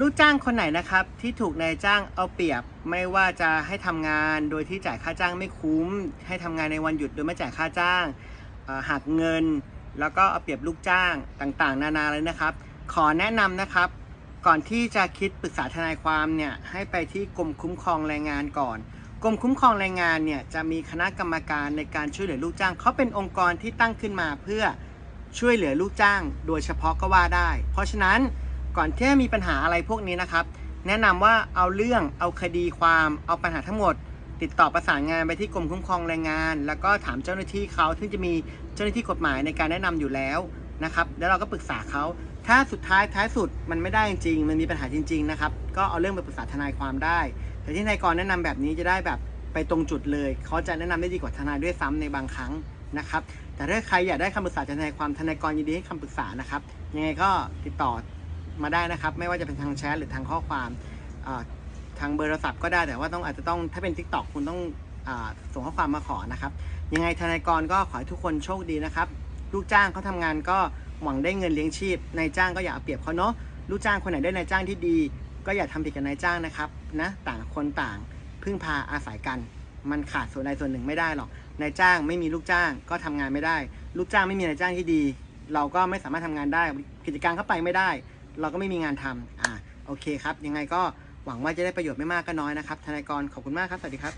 ลูกจ้างคนไหนนะครับที่ถูกนายจ้างเอาเปรียบไม่ว่าจะให้ทำงานโดยที่จ่ายค่าจ้างไม่คุ้ม ให้ทำงานในวันหยุดโดยไม่จ่ายค่าจ้างหักเงิน แล้วก็เอาเปรียบลูกจ้างต่างๆ นานาเลยนะครับ ขอแนะนำนะครับ ก่อนที่จะคิดปรึกษาทนายความเนี่ยให้ไปที่กรมคุ้มครองแรงงานก่อนกรมคุ้มครองแรงงานเนี่ยจะมีคณะกรรมการในการช่วยเหลือลูกจ้างเขาเป็นองค์กรที่ตั้งขึ้นมาเพื่อช่วยเหลือลูกจ้าง โดยเฉพาะก็ว่าได้ เพราะฉะนั้น ก่อนที่จะมีปัญหาอะไรพวกนี้นะครับ แนะนำว่าเอาเรื่องเอาคดีความ เอาปัญหาทั้งหมด ติดต่อประสานงานไปที่กรมคุ้มครองแรงงาน แล้วก็ถามเจ้าหน้าที่เขาซึ่งจะมีเจ้าหน้าที่กฎหมายในการแนะนำอยู่แล้วนะครับแล้วเราก็ปรึกษาเขาถ้าสุดท้ายท้ายสุดมันไม่ได้จริงมันมีปัญหาจริง ๆ นะครับ ก็เอาเรื่องไปปรึกษาทนายความได้ แต่ที่ทนายกรแนะนำแบบนี้จะได้แบบไปตรงจุดเลยเขาจะแนะนำได้ดีกว่าทนายด้วยซ้ำในบางครั้งนะครับ แต่ถ้าใครอยากได้คำปรึกษาจากทนายความทนายกรยินดีให้คำปรึกษานะครับ ยังไงก็ติดต่อ มาได้นะครับ ไม่ว่าจะเป็นทางแชทหรือทางข้อความทางเบอร์โทรศัพท์ก็ได้แต่ว่าต้องอาจจะต้องถ้าเป็น t ิ k t o k คุณต้องอส่งข้อความมาขอนะครับ ยังไงทนายกรก็ขอให้ทุกคนโชคดีนะครับ ลูกจ้างเขาทำงานก็หวังได้เงินเลี้ยงชีพนายจ้างก็อย่าเอาเปรียบเขาเนาะลูกจ้างคนไหนได้นายจ้างที่ดี ก็อย่าทำผิดกับนายจ้างนะครับนะต่างคนต่างพึ่งพาอาศัยกัน มันขาดส่วนใดส่วนหนึ่งไม่ได้หรอกนายจ้างไม่มีลูกจ้างก็ทำงานไม่ได้ ลูกจ้างไม่มีนายจ้างที่ดี เราก็ไม่สามารถทำงานได้ กิจการเข้าไปไม่ได้ เราก็ไม่มีงานทำอ่าโอเคครับ ยังไงก็หวังว่าจะได้ประโยชน์ไม่มากก็น้อยนะครับ ทนายกรขอบคุณมากครับ สวัสดีครับ